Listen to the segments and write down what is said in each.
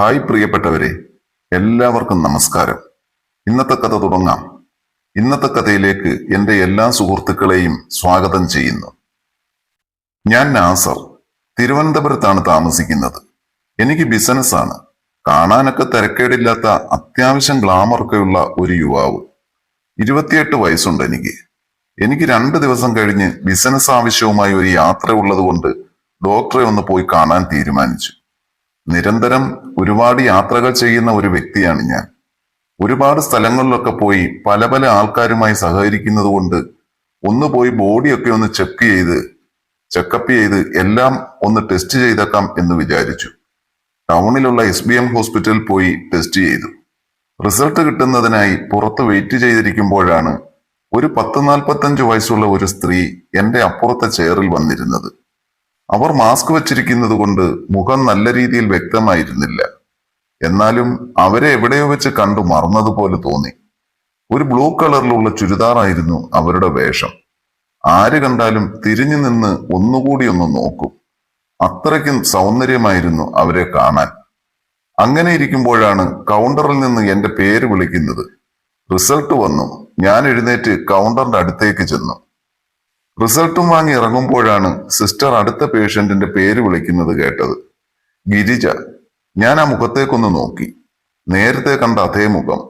Hi പ്രിയപ്പെട്ടവരെ എല്ലാവർക്കും നമസ്കാരം. ഇന്നത്തെ കഥ തുടങ്ങാം. ഇന്നത്തെ കഥയിലേക്ക് എന്റെ എല്ലാ സുഹൃത്തുക്കളെയും സ്വാഗതം ചെയ്യുന്നു. ഞാൻ നാസർ തിരുവനന്തപുരത്താണ് താമസിക്കുന്നത്. എനിക്ക് ബിസിനസ്സാണ് കാണാനൊക്കെ തിരക്കേടില്ലാത്ത അത്യാവശ്യം ഗ്ലാമറൊക്കെയുള്ള ഒരു യുവാവ്. ഇരുപത്തിയെട്ട് വയസ്സുണ്ട് എനിക്ക്. എനിക്ക് രണ്ട് ദിവസം കഴിഞ്ഞ് ബിസിനസ് ആവശ്യവുമായി ഒരു യാത്ര ഉള്ളതുകൊണ്ട് ഡോക്ടറെ ഒന്ന് പോയി കാണാൻ തീരുമാനിച്ചു. നിരന്തരം ഒരുപാട് യാത്രകൾ ചെയ്യുന്ന ഒരു വ്യക്തിയാണ് ഞാൻ. ഒരുപാട് സ്ഥലങ്ങളിലൊക്കെ പോയി പല പല ആൾക്കാരുമായി സഹകരിക്കുന്നത് കൊണ്ട് ഒന്ന് പോയി ബോഡിയൊക്കെ ഒന്ന് ചെക്ക് ചെയ്ത് ചെക്കപ്പ് ചെയ്ത് എല്ലാം ഒന്ന് ടെസ്റ്റ് ചെയ്തേക്കാം എന്ന് വിചാരിച്ചു. ടൗണിലുള്ള എസ് ബി എം ഹോസ്പിറ്റലിൽ പോയി ടെസ്റ്റ് ചെയ്തു. റിസൾട്ട് കിട്ടുന്നതിനായി പുറത്ത് വെയിറ്റ് ചെയ്തിരിക്കുമ്പോഴാണ് ഒരു പത്ത് നാൽപ്പത്തഞ്ച് വയസ്സുള്ള ഒരു സ്ത്രീ എന്റെ അപ്പുറത്തെ ചെയറിൽ വന്നിരുന്നത്. അവർ മാസ്ക് വച്ചിരിക്കുന്നത് കൊണ്ട് മുഖം നല്ല രീതിയിൽ വ്യക്തമായിരുന്നില്ല. എന്നാലും അവരെ എവിടെയോ വെച്ച് കണ്ടു മറന്നതുപോലെ തോന്നി. ഒരു ബ്ലൂ കളറിലുള്ള ചുരിദാറായിരുന്നു അവരുടെ വേഷം. ആര് കണ്ടാലും തിരിഞ്ഞു നിന്ന് ഒന്നുകൂടി ഒന്ന് നോക്കും. അത്രയ്ക്കും സൗന്ദര്യമായിരുന്നു അവരെ കാണാൻ. അങ്ങനെ ഇരിക്കുമ്പോഴാണ് കൗണ്ടറിൽ നിന്ന് എന്റെ പേര് വിളിക്കുന്നത്. റിസൾട്ട് വന്നു. ഞാൻ എഴുന്നേറ്റ് കൗണ്ടറിന്റെ അടുത്തേക്ക് ചെന്നു. റിസൾട്ടും വാങ്ങി ഇറങ്ങുമ്പോഴാണ് സിസ്റ്റർ അടുത്ത പേഷ്യന്റിന്റെ പേര് വിളിക്കുന്നത് കേട്ടത്. ഗിരിജ ഞാൻ ആ മുഖത്തേക്കൊന്ന് നോക്കി. നേരത്തെ കണ്ട അതേ മുഖം.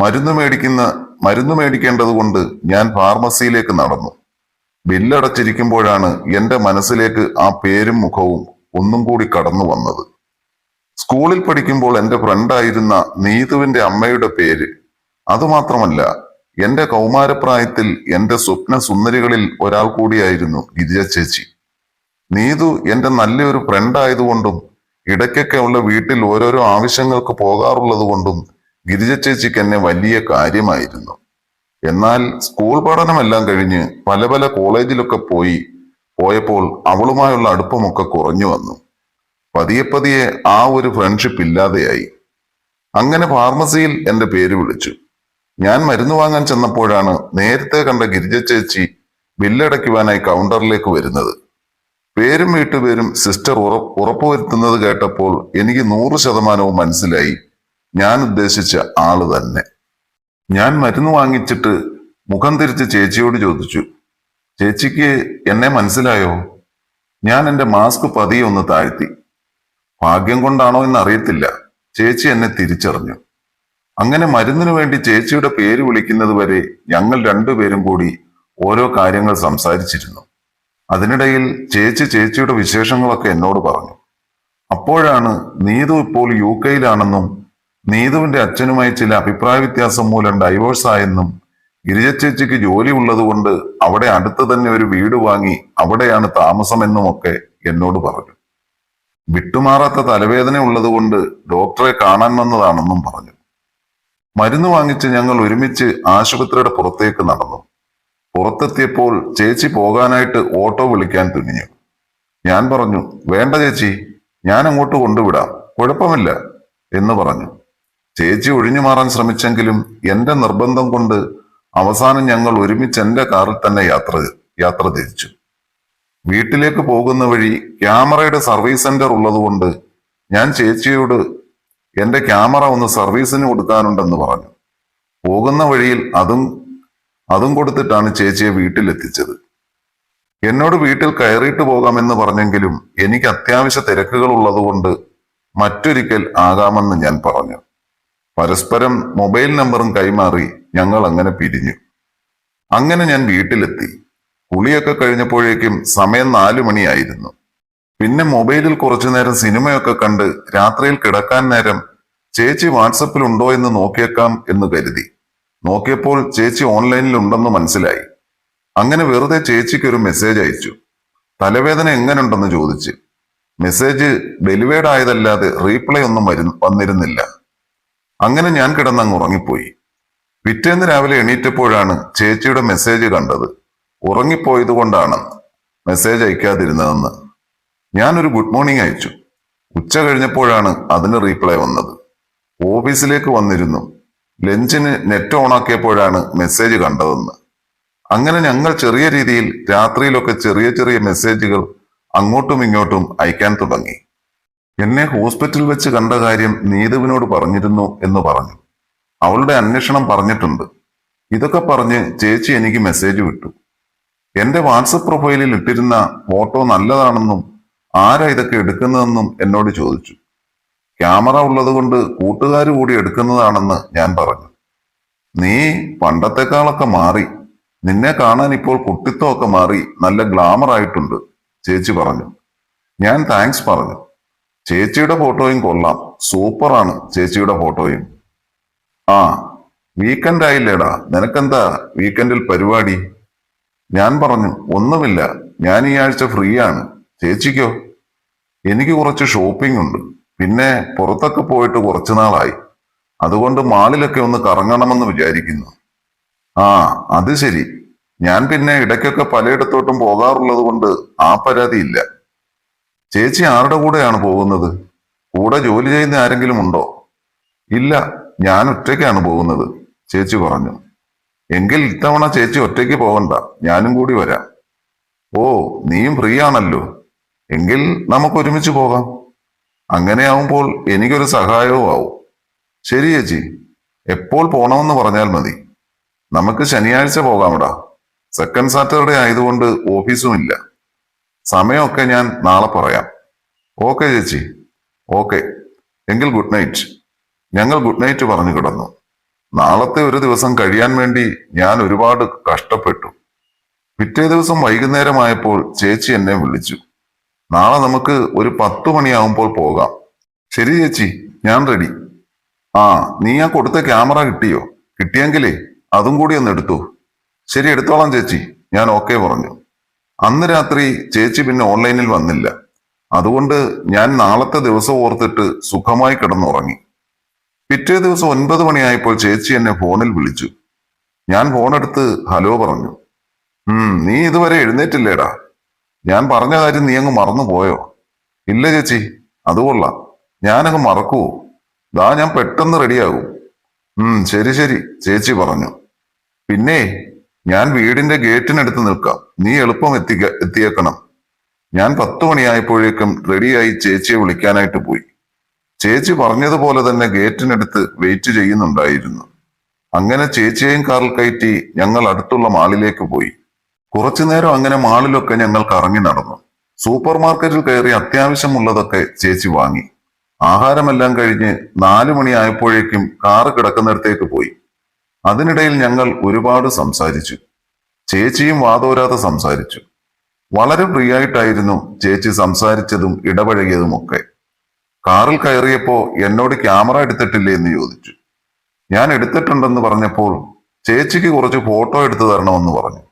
മരുന്ന് മേടിക്കുന്ന മരുന്ന് മേടിക്കേണ്ടതുകൊണ്ട് ഞാൻ ഫാർമസിയിലേക്ക് നടന്നു. ബില്ലടച്ചിരിക്കുമ്പോഴാണ് എന്റെ മനസ്സിലേക്ക് ആ പേരും മുഖവും ഒന്നും കൂടി കടന്നു വന്നത്. സ്കൂളിൽ പഠിക്കുമ്പോൾ എന്റെ ഫ്രണ്ടായിരുന്ന നീതുവിന്റെ അമ്മയുടെ പേര്. അതുമാത്രമല്ല എന്റെ കൗമാരപ്രായത്തിൽ എന്റെ സ്വപ്ന സുന്ദരികളിൽ ഒരാൾ കൂടിയായിരുന്നു ഗിരിജ ചേച്ചി. നീതു എന്റെ നല്ലൊരു ഫ്രണ്ട് ആയതുകൊണ്ടും ഇടയ്ക്കൊക്കെ ഉള്ള വീട്ടിൽ ഓരോരോ ആവശ്യങ്ങൾക്ക് പോകാറുള്ളത് കൊണ്ടും ഗിരിജ ചേച്ചിക്ക് എന്നെ വലിയ കാര്യമായിരുന്നു. എന്നാൽ സ്കൂൾ പഠനമെല്ലാം കഴിഞ്ഞ് പല പല കോളേജിലൊക്കെ പോയി പോയപ്പോൾ അവളുമായുള്ള അടുപ്പമൊക്കെ കുറഞ്ഞു വന്നു. പതിയെ പതിയെ ആ ഒരു ഫ്രണ്ട്ഷിപ്പ് ഇല്ലാതെയായി. അങ്ങനെ ഫാർമസിയിൽ എന്റെ പേര് വിളിച്ചു. ഞാൻ മരുന്ന് വാങ്ങാൻ ചെന്നപ്പോഴാണ് നേരത്തെ കണ്ട ഗിരിജ ചേച്ചി ബില്ലടയ്ക്കുവാനായി കൗണ്ടറിലേക്ക് വരുന്നത്. പേരും വീട്ടുപേരും സിസ്റ്റർ ഉറ ഉറപ്പുവരുത്തുന്നത് കേട്ടപ്പോൾ എനിക്ക് നൂറ് ശതമാനവും മനസ്സിലായി. ഞാൻ ഉദ്ദേശിച്ച ആൾ തന്നെ. ഞാൻ മരുന്ന് വാങ്ങിച്ചിട്ട് മുഖം തിരിച്ച് ചേച്ചിയോട് ചോദിച്ചു ചേച്ചിക്ക് എന്നെ മനസ്സിലായോ? ഞാൻ എന്റെ മാസ്ക് പതിയെ ഒന്ന് താഴ്ത്തി. ഭാഗ്യം കൊണ്ടാണോ എന്ന് അറിയത്തില്ല ചേച്ചി എന്നെ തിരിച്ചറിഞ്ഞു. അങ്ങനെ മരുന്നിനു വേണ്ടി ചേച്ചിയുടെ പേര് വിളിക്കുന്നത് വരെ ഞങ്ങൾ രണ്ടുപേരും കൂടി ഓരോ കാര്യങ്ങൾ സംസാരിച്ചിരുന്നു. അതിനിടയിൽ ചേച്ചി ചേച്ചിയുടെ വിശേഷങ്ങളൊക്കെ എന്നോട് പറഞ്ഞു. അപ്പോഴാണ് നീതു ഇപ്പോൾ യു കെയിലാണെന്നും നീതുവിന്റെ അച്ഛനുമായി ചില അഭിപ്രായ വ്യത്യാസം മൂലം ഡൈവോഴ്സ് ആയെന്നും ഗിരിജ ചേച്ചിക്ക് ജോലി ഉള്ളതുകൊണ്ട് അവിടെ അടുത്ത് തന്നെ ഒരു വീട് വാങ്ങി അവിടെയാണ് താമസമെന്നുമൊക്കെ എന്നോട് പറഞ്ഞു. വിട്ടുമാറാത്ത തലവേദന ഉള്ളതുകൊണ്ട് ഡോക്ടറെ കാണാൻ വന്നതാണെന്നും പറഞ്ഞു. മരുന്ന് വാങ്ങിച്ച് ഞങ്ങൾ ഒരുമിച്ച് ആശുപത്രിയുടെ പുറത്തേക്ക് നടന്നു. പുറത്തെത്തിയപ്പോൾ ചേച്ചി പോകാനായിട്ട് ഓട്ടോ വിളിക്കാൻ തുനിഞ്ഞു. ഞാൻ പറഞ്ഞു വേണ്ട ചേച്ചി ഞാൻ അങ്ങോട്ട് കൊണ്ടുവിടാം കുഴപ്പമില്ല എന്ന് പറഞ്ഞു. ചേച്ചി ഒഴിഞ്ഞു മാറാൻ ശ്രമിച്ചെങ്കിലും എന്റെ നിർബന്ധം കൊണ്ട് അവസാനം ഞങ്ങൾ ഒരുമിച്ച് എന്റെ കാറിൽ തന്നെ യാത്ര യാത്ര തിരിച്ചു. വീട്ടിലേക്ക് പോകുന്ന വഴി ക്യാമറയുടെ സർവീസ് സെന്റർ ഉള്ളതുകൊണ്ട് ഞാൻ ചേച്ചിയോട് എന്റെ ക്യാമറ ഒന്ന് സർവീസിന് കൊടുക്കാനുണ്ടെന്ന് പറഞ്ഞു. പോകുന്ന വഴിയിൽ അതും അതും കൊടുത്തിട്ടാണ് ചേച്ചിയെ വീട്ടിലെത്തിച്ചത്. എന്നോട് വീട്ടിൽ കയറിയിട്ട് പോകാമെന്ന് പറഞ്ഞെങ്കിലും എനിക്ക് അത്യാവശ്യ തിരക്കുകൾ ഉള്ളതുകൊണ്ട് മറ്റൊരിക്കൽ ആകാമെന്ന് ഞാൻ പറഞ്ഞു. പരസ്പരം മൊബൈൽ നമ്പറും കൈമാറി ഞങ്ങൾ അങ്ങനെ പിരിഞ്ഞു. അങ്ങനെ ഞാൻ വീട്ടിലെത്തി. കുളിയൊക്കെ കഴിഞ്ഞപ്പോഴേക്കും സമയം നാലു മണിയായിരുന്നു. പിന്നെ മൊബൈലിൽ കുറച്ചു നേരം സിനിമയൊക്കെ കണ്ട് രാത്രിയിൽ കിടക്കാൻ നേരം ചേച്ചി വാട്സപ്പിൽ ഉണ്ടോ എന്ന് നോക്കിയേക്കാം എന്ന് കരുതി. നോക്കിയപ്പോൾ ചേച്ചി ഓൺലൈനിൽ ഉണ്ടെന്ന് മനസ്സിലായി. അങ്ങനെ വെറുതെ ചേച്ചിക്ക് ഒരു മെസ്സേജ് അയച്ചു. തലവേദന എങ്ങനെയുണ്ടെന്ന് ചോദിച്ച്. മെസ്സേജ് ഡെലിവേർഡ് ആയതല്ലാതെ റീപ്ലൈ ഒന്നും വരു വന്നിരുന്നില്ല. അങ്ങനെ ഞാൻ കിടന്നങ്ങ് ഉറങ്ങിപ്പോയി. പിറ്റേന്ന് രാവിലെ എണീറ്റപ്പോഴാണ് ചേച്ചിയുടെ മെസ്സേജ് കണ്ടത്. ഉറങ്ങിപ്പോയത് കൊണ്ടാണ് മെസ്സേജ് അയക്കാതിരുന്നതെന്ന്. ഞാനൊരു ഗുഡ് മോർണിംഗ് അയച്ചു. ഉച്ച കഴിഞ്ഞപ്പോഴാണ് അതിന് റീപ്ലൈ വന്നത്. ഓഫീസിലേക്ക് വന്നിരുന്നു. ലഞ്ചിന് നെറ്റ് ഓണാക്കിയപ്പോഴാണ് മെസ്സേജ് കണ്ടതെന്ന്. അങ്ങനെ ഞങ്ങൾ ചെറിയ രീതിയിൽ രാത്രിയിലൊക്കെ ചെറിയ ചെറിയ മെസ്സേജുകൾ അങ്ങോട്ടും ഇങ്ങോട്ടും അയക്കാൻ തുടങ്ങി. എന്നെ ഹോസ്പിറ്റലിൽ വെച്ച് കണ്ട കാര്യം നീതുവിനോട് പറഞ്ഞിരുന്നു എന്ന് പറഞ്ഞു. അവളുടെ അന്വേഷണം പറഞ്ഞിട്ടുണ്ട്. ഇതൊക്കെ പറഞ്ഞ് ചേച്ചി എനിക്ക് മെസ്സേജ് വിട്ടു. എന്റെ വാട്സപ്പ് പ്രൊഫൈലിൽ ഇട്ടിരുന്ന ഫോട്ടോ നല്ലതാണെന്നും ആരാ ഇതൊക്കെ എടുക്കുന്നതെന്നും എന്നോട് ചോദിച്ചു. ക്യാമറ ഉള്ളത് കൊണ്ട് കൂട്ടുകാർ കൂടി എടുക്കുന്നതാണെന്ന് ഞാൻ പറഞ്ഞു. നീ പണ്ടത്തെക്കാളൊക്കെ മാറി. നിന്നെ കാണാൻ ഇപ്പോൾ കുട്ടിത്തമൊക്കെ മാറി. നല്ല ഗ്ലാമർ ആയിട്ടുണ്ട് ചേച്ചി പറഞ്ഞു. ഞാൻ താങ്ക്സ് പറഞ്ഞു. ചേച്ചിയുടെ ഫോട്ടോയും കൊള്ളാം. സൂപ്പറാണ് ചേച്ചിയുടെ ഫോട്ടോയും. ആ വീക്കെൻഡ് ആയില്ലേടാ. നിനക്കെന്താ വീക്കെൻഡിൽ പരിപാടി? ഞാൻ പറഞ്ഞു ഒന്നുമില്ല. ഞാൻ ഈ ആഴ്ച ഫ്രീ ആണ് ചേച്ചിക്കോ? എനിക്ക് കുറച്ച് ഷോപ്പിംഗ് ഉണ്ട്. പിന്നെ പുറത്തൊക്കെ പോയിട്ട് കുറച്ചു നാളായി. അതുകൊണ്ട് മാളിലൊക്കെ ഒന്ന് കറങ്ങണമെന്ന് വിചാരിക്കുന്നു. ആ അത് ശരി. ഞാൻ പിന്നെ ഇടയ്ക്കൊക്കെ പലയിടത്തോട്ടും പോകാറുള്ളത് കൊണ്ട് ആ പരാതിയില്ല. ചേച്ചി ആരുടെ കൂടെയാണ് പോകുന്നത്? കൂടെ ജോലി ചെയ്യുന്ന ആരെങ്കിലും ഉണ്ടോ? ഇല്ല ഞാൻ ഒറ്റയ്ക്കാണ് പോകുന്നത് ചേച്ചി പറഞ്ഞു. എങ്കിൽ ഇത്തവണ ചേച്ചി ഒറ്റയ്ക്ക് പോകണ്ട ഞാനും കൂടി വരാം. ഓ നീയും ഫ്രീ ആണല്ലോ എങ്കിൽ നമുക്ക് ഒരുമിച്ച് പോകാം. അങ്ങനെയാവുമ്പോൾ എനിക്കൊരു സഹായവും ആവും ശരി ചേച്ചി എപ്പോൾ പോണമെന്ന് പറഞ്ഞാൽ മതി. നമുക്ക് ശനിയാഴ്ച പോകാമെടാ. സെക്കൻഡ് സാറ്റർഡേ ആയതുകൊണ്ട് ഓഫീസും ഇല്ല. സമയമൊക്കെ ഞാൻ നാളെ പറയാം. ഓക്കെ ചേച്ചി ഓക്കെ. എങ്കിൽ ഗുഡ് നൈറ്റ്. ഞങ്ങൾ ഗുഡ് നൈറ്റ് പറഞ്ഞു കിടന്നു. നാളത്തെ ഒരു ദിവസം കഴിയാൻ വേണ്ടി ഞാൻ ഒരുപാട് കഷ്ടപ്പെട്ടു. പിറ്റേ ദിവസം വൈകുന്നേരമായപ്പോൾ ചേച്ചി എന്നെ വിളിച്ചു. നാളെ നമുക്ക് ഒരു പത്തു മണിയാവുമ്പോൾ പോകാം. ശരി ചേച്ചി ഞാൻ റെഡി ആ നീ ആ കൊടുത്ത ക്യാമറ കിട്ടിയോ? കിട്ടിയെങ്കിലേ അതും കൂടി ഒന്ന് എടുത്തു. ശരി എടുത്തോളാം ചേച്ചി. ഞാൻ ഓക്കെ പറഞ്ഞു. അന്ന് രാത്രി ചേച്ചി പിന്നെ ഓൺലൈനിൽ വന്നില്ല. അതുകൊണ്ട് ഞാൻ നാളത്തെ ദിവസം ഓർത്തിട്ട് സുഖമായി കിടന്നുറങ്ങി. പിറ്റേ ദിവസം ഒൻപത് മണിയായപ്പോൾ ചേച്ചി എന്നെ ഫോണിൽ വിളിച്ചു. ഞാൻ ഫോണെടുത്ത് ഹലോ പറഞ്ഞു. ഉം നീ ഇതുവരെ എഴുന്നേറ്റില്ലേടാ? ഞാൻ പറഞ്ഞ കാര്യം നീ അങ്ങ് മറന്നു പോയോ? ഇല്ല ചേച്ചി അത് കൊള്ളാം. ഞാനങ്ങ് മറക്കുവോ? ദാ ഞാൻ പെട്ടെന്ന് റെഡിയാകും. ഉം ശരി ശരി ചേച്ചി പറഞ്ഞു. പിന്നെ ഞാൻ വീടിന്റെ ഗേറ്റിനടുത്ത് നിൽക്കാം. നീ എളുപ്പം എത്തിക്ക എത്തിയേക്കണം. ഞാൻ പത്തു മണിയായപ്പോഴേക്കും റെഡിയായി ചേച്ചിയെ വിളിക്കാനായിട്ട് പോയി. ചേച്ചി പറഞ്ഞതുപോലെ തന്നെ ഗേറ്റിനടുത്ത് വെയിറ്റ് ചെയ്യുന്നുണ്ടായിരുന്നു. അങ്ങനെ ചേച്ചിയെയും കാറിൽ കയറ്റി ഞങ്ങൾ അടുത്തുള്ള മാളിലേക്ക് പോയി. കുറച്ചു നേരം അങ്ങനെ മാളിലൊക്കെ ഞങ്ങൾ കറങ്ങി നടന്നു. സൂപ്പർ മാർക്കറ്റിൽ കയറി അത്യാവശ്യമുള്ളതൊക്കെ ചേച്ചി വാങ്ങി. ആഹാരമെല്ലാം കഴിഞ്ഞ് നാലു മണിയായപ്പോഴേക്കും കാറ് കിടക്കുന്നിടത്തേക്ക് പോയി. അതിനിടയിൽ ഞങ്ങൾ ഒരുപാട് സംസാരിച്ചു. ചേച്ചിയും വാതോരാതെ സംസാരിച്ചു. വളരെ ഫ്രീ ചേച്ചി സംസാരിച്ചതും ഇടപഴകിയതുമൊക്കെ. കാറിൽ കയറിയപ്പോ എന്നോട് ക്യാമറ എടുത്തിട്ടില്ലേ എന്ന് ചോദിച്ചു. ഞാൻ എടുത്തിട്ടുണ്ടെന്ന് പറഞ്ഞപ്പോൾ ചേച്ചിക്ക് കുറച്ച് ഫോട്ടോ എടുത്തു തരണമെന്ന് പറഞ്ഞു.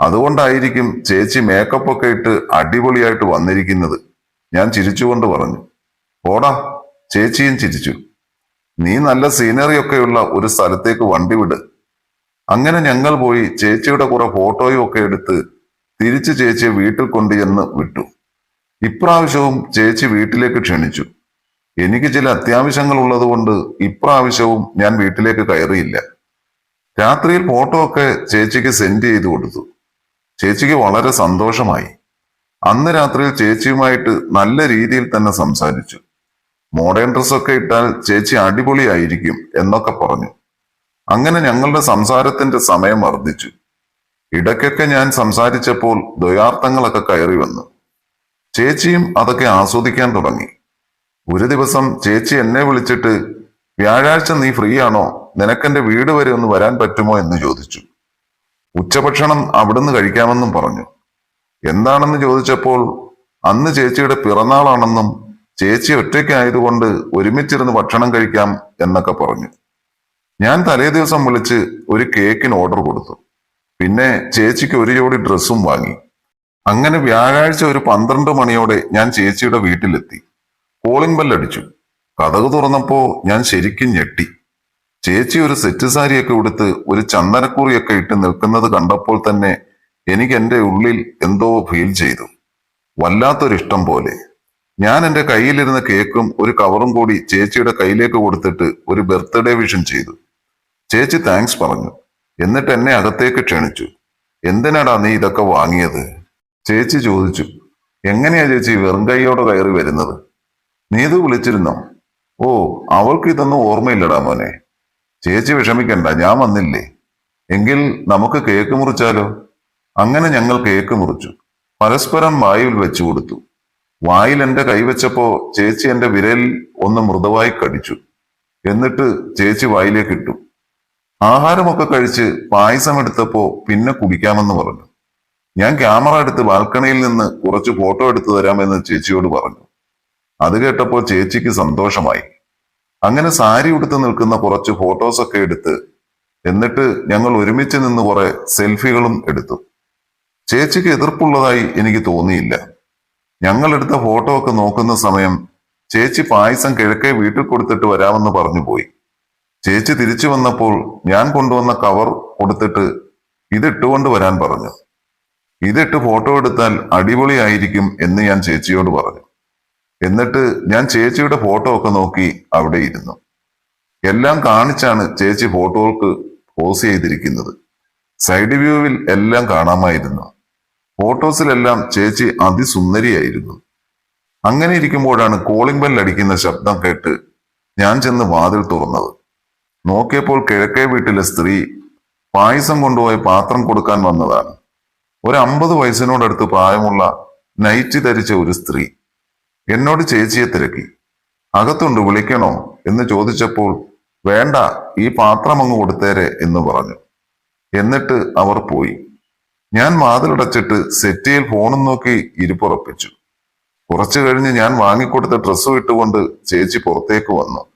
അതുകൊണ്ടായിരിക്കും ചേച്ചി മേക്കപ്പ് ഒക്കെ ഇട്ട് അടിപൊളിയായിട്ട് വന്നിരിക്കുന്നത്. ഞാൻ ചിരിച്ചുകൊണ്ട് പറഞ്ഞു. ഓടാ ചേച്ചിയും ചിരിച്ചു. നീ നല്ല സീനറി ഒക്കെയുള്ള ഒരു സ്ഥലത്തേക്ക് വണ്ടി വിട്. അങ്ങനെ ഞങ്ങൾ പോയി ചേച്ചിയുടെ കുറെ ഫോട്ടോയും ഒക്കെ എടുത്ത് തിരിച്ച് ചേച്ചിയെ വീട്ടിൽ കൊണ്ടുചെന്ന് വിട്ടു. ഇപ്രാവശ്യവും ചേച്ചി വീട്ടിലേക്ക് ക്ഷണിച്ചു. എനിക്ക് ചില അത്യാവശ്യങ്ങൾ ഉള്ളതുകൊണ്ട് ഇപ്രാവശ്യവും ഞാൻ വീട്ടിലേക്ക് കയറിയില്ല. രാത്രിയിൽ ഫോട്ടോ ഒക്കെ ചേച്ചിക്ക് സെൻഡ് ചെയ്തു കൊടുത്തു. ചേച്ചിക്ക് വളരെ സന്തോഷമായി. അന്ന് രാത്രിയിൽ ചേച്ചിയുമായിട്ട് നല്ല രീതിയിൽ തന്നെ സംസാരിച്ചു. മോഡേൺ ഡ്രസ്സൊക്കെ ഇട്ടാൽ ചേച്ചി അടിപൊളിയായിരിക്കും എന്നൊക്കെ പറഞ്ഞു. അങ്ങനെ ഞങ്ങളുടെ സംസാരത്തിന്റെ സമയം വർദ്ധിച്ചു. ഇടയ്ക്കൊക്കെ ഞാൻ സംസാരിച്ചപ്പോൾ ദ്വയാർത്ഥങ്ങളൊക്കെ കയറി വന്നു. ചേച്ചിയും അതൊക്കെ ആസ്വദിക്കാൻ തുടങ്ങി. ഒരു ദിവസം ചേച്ചി എന്നെ വിളിച്ചിട്ട് വ്യാഴാഴ്ച നീ ഫ്രീ ആണോ നിനക്കെന്റെ വീട് വരെ ഒന്ന് വരാൻ പറ്റുമോ? എന്ന് ചോദിച്ചു. ഉച്ചഭക്ഷണം അവിടുന്ന് കഴിക്കാമെന്നും പറഞ്ഞു. എന്താണെന്ന് ചോദിച്ചപ്പോൾ അന്ന് ചേച്ചിയുടെ പിറന്നാളാണെന്നും ചേച്ചി ഒറ്റയ്ക്കായതുകൊണ്ട് ഒരുമിച്ചിരുന്ന് ഭക്ഷണം കഴിക്കാം എന്നൊക്കെ പറഞ്ഞു. ഞാൻ തലേ ദിവസം വിളിച്ച് ഒരു കേക്കിന് ഓർഡർ കൊടുത്തു. പിന്നെ ചേച്ചിക്ക് ഒരു ജോഡി ഡ്രസ്സും വാങ്ങി. അങ്ങനെ വ്യാഴാഴ്ച ഒരു പന്ത്രണ്ട് മണിയോടെ ഞാൻ ചേച്ചിയുടെ വീട്ടിലെത്തി. കോളിംഗ് ബെല്ലടിച്ചു. കഥക് തുറന്നപ്പോ ഞാൻ ശരിക്കും ഞെട്ടി. ചേച്ചി ഒരു സെറ്റ് സാരിയൊക്കെ ഉടുത്ത് ഒരു ചന്ദനക്കുറിയൊക്കെ ഇട്ട് നിൽക്കുന്നത് കണ്ടപ്പോൾ തന്നെ എനിക്ക് എന്റെ ഉള്ളിൽ എന്തോ ഫീൽ ചെയ്തു. വല്ലാത്തൊരിഷ്ടം പോലെ. ഞാൻ എന്റെ കയ്യിലിരുന്ന കേക്കും ഒരു കവറും കൂടി ചേച്ചിയുടെ കയ്യിലേക്ക് കൊടുത്തിട്ട് ഒരു ബർത്ത്ഡേ വിഷൻ ചെയ്തു. ചേച്ചി താങ്ക്സ് പറഞ്ഞു. എന്നിട്ട് എന്നെ അകത്തേക്ക് ക്ഷണിച്ചു. എന്തിനാടാ നീ ഇതൊക്കെ വാങ്ങിയത്? ചേച്ചി ചോദിച്ചു. എങ്ങനെയാ ചേച്ചി വെറും കൈയോടെ കയറി വരുന്നത്? നീതു വിളിച്ചിരുന്നോ? ഓ അവൾക്ക് ഇതൊന്നും ഓർമ്മയില്ലടാ മോനെ. ചേച്ചി വിഷമിക്കണ്ട ഞാൻ വന്നില്ലേ? എങ്കിൽ നമുക്ക് കേക്ക് മുറിച്ചാലോ? അങ്ങനെ ഞങ്ങൾ കേക്ക് മുറിച്ചു. പരസ്പരം വായിൽ വെച്ചു കൊടുത്തു. വായിൽ എന്റെ കൈവച്ചപ്പോ ചേച്ചി എന്റെ വിരൽ ഒന്ന് മൃദുവായി കടിച്ചു. എന്നിട്ട് ചേച്ചി വായിലേക്ക് ഇട്ടു. ആഹാരമൊക്കെ കഴിച്ച് പായസം എടുത്തപ്പോ പിന്നെ കുടിക്കാമെന്ന് പറഞ്ഞു. ഞാൻ ക്യാമറ എടുത്ത് ബാൽക്കണിയിൽ നിന്ന് കുറച്ച് ഫോട്ടോ എടുത്തു തരാമെന്ന് ചേച്ചിയോട് പറഞ്ഞു. അത് കേട്ടപ്പോൾ ചേച്ചിക്ക് സന്തോഷമായി. അങ്ങനെ സാരി ഉടുത്ത് നിൽക്കുന്ന കുറച്ച് ഫോട്ടോസൊക്കെ എടുത്ത് എന്നിട്ട് ഞങ്ങൾ ഒരുമിച്ച് നിന്ന് കുറെ സെൽഫികളും എടുത്തു. ചേച്ചിക്ക് എതിർപ്പുള്ളതായി എനിക്ക് തോന്നിയില്ല. ഞങ്ങൾ എടുത്ത ഫോട്ടോ ഒക്കെ നോക്കുന്ന സമയം ചേച്ചി പായസം കിഴക്കേ വീട്ടിൽ കൊടുത്തിട്ട് വരാമെന്ന് പറഞ്ഞു പോയി. ചേച്ചി തിരിച്ചു വന്നപ്പോൾ ഞാൻ കൊണ്ടുവന്ന കവർ കൊടുത്തിട്ട് ഇതിട്ടുകൊണ്ട് വരാൻ പറഞ്ഞു. ഇതിട്ട് ഫോട്ടോ എടുത്താൽ അടിപൊളിയായിരിക്കും എന്ന് ഞാൻ ചേച്ചിയോട് പറഞ്ഞു. എന്നിട്ട് ഞാൻ ചേച്ചിയുടെ ഫോട്ടോ ഒക്കെ നോക്കി അവിടെ ഇരുന്നു. എല്ലാം കാണിച്ചാണ് ചേച്ചി ഫോട്ടോകൾക്ക് പോസ് ചെയ്തിരിക്കുന്നത്. സൈഡ് വ്യൂവിൽ എല്ലാം കാണാമായിരുന്നു. ഫോട്ടോസിലെല്ലാം ചേച്ചി അതിസുന്ദരിയായിരുന്നു. അങ്ങനെ ഇരിക്കുമ്പോഴാണ് കോളിംഗ് ബെൽ അടിക്കുന്ന ശബ്ദം കേട്ട് ഞാൻ ചെന്ന് വാതിൽ തുറന്നത്. നോക്കിയപ്പോൾ കിഴക്കേ വീട്ടിലെ സ്ത്രീ പായസം കൊണ്ടുപോയി പാത്രം കൊടുക്കാൻ വന്നതാണ്. ഒരു അമ്പത് വയസ്സിനോടടുത്ത് പ്രായമുള്ള നൈറ്റ് ധരിച്ച ഒരു സ്ത്രീ. എന്നോട് ചേച്ചിയെ തിരക്കി. അകത്തുണ്ട് വിളിക്കണോ? എന്ന് ചോദിച്ചപ്പോൾ വേണ്ട ഈ പാത്രം അങ്ങ് കൊടുത്തേരെ എന്ന് പറഞ്ഞു. എന്നിട്ട് അവർ പോയി. ഞാൻ വാതിലടച്ചിട്ട് സെറ്റിയിൽ ഫോണും നോക്കി ഇരിപ്പുറപ്പിച്ചു. കുറച്ചു കഴിഞ്ഞ് ഞാൻ വാങ്ങിക്കൊടുത്ത ഡ്രസ്സും ഇട്ടുകൊണ്ട് ചേച്ചി പുറത്തേക്ക് വന്നു.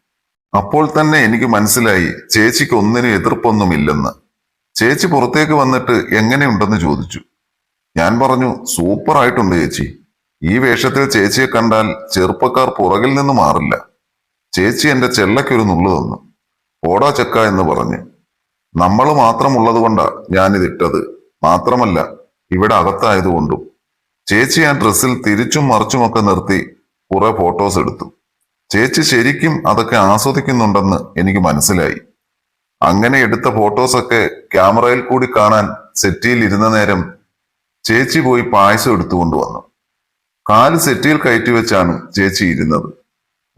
അപ്പോൾ തന്നെ എനിക്ക് മനസ്സിലായി ചേച്ചിക്ക് ഒന്നിനും എതിർപ്പൊന്നുമില്ലെന്ന്. ചേച്ചി പുറത്തേക്ക് വന്നിട്ട് എങ്ങനെയുണ്ടെന്ന് ചോദിച്ചു. ഞാൻ പറഞ്ഞു സൂപ്പറായിട്ടുണ്ട് ചേച്ചി. ഈ വേഷത്തിൽ ചേച്ചിയെ കണ്ടാൽ ചെറുപ്പക്കാർ പുറകിൽ നിന്ന് മാറില്ല. ചേച്ചി എന്റെ ചെല്ലക്കൊരു നുള്ളു തന്നു. ഓടാ ചെക്ക എന്ന് പറഞ്ഞ്. നമ്മൾ മാത്രമുള്ളത് കൊണ്ടാ ഞാനിതിട്ടത് മാത്രമല്ല ഇവിടെ അകത്തായതുകൊണ്ടും. ചേച്ചി ആ ഡ്രസ്സിൽ തിരിച്ചും മറിച്ചുമൊക്കെ നിർത്തി കുറെ ഫോട്ടോസ് എടുത്തു. ചേച്ചി ശരിക്കും അതൊക്കെ ആസ്വദിക്കുന്നുണ്ടെന്ന് എനിക്ക് മനസ്സിലായി. അങ്ങനെ എടുത്ത ഫോട്ടോസൊക്കെ ക്യാമറയിൽ കൂടി കാണാൻ സെറ്റിയിൽ ഇരുന്ന നേരം ചേച്ചി പോയി പായസം എടുത്തുകൊണ്ട് വന്നു. കാൽ സെറ്റിയിൽ കയറ്റി വെച്ചാണ് ചേച്ചി ഇരുന്നത്.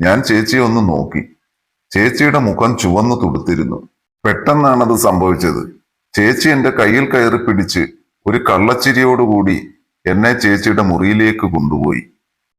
ഞാൻ ചേച്ചിയെ ഒന്ന് നോക്കി. ചേച്ചിയുടെ മുഖം ചുവന്നു തുടുത്തിരുന്നു. പെട്ടെന്നാണത് സംഭവിച്ചത്. ചേച്ചി എന്റെ കയ്യിൽ കയറി പിടിച്ച് ഒരു കള്ളച്ചിരിയോടുകൂടി എന്നെ ചേച്ചിയുടെ മുറിയിലേക്ക് കൊണ്ടുപോയി.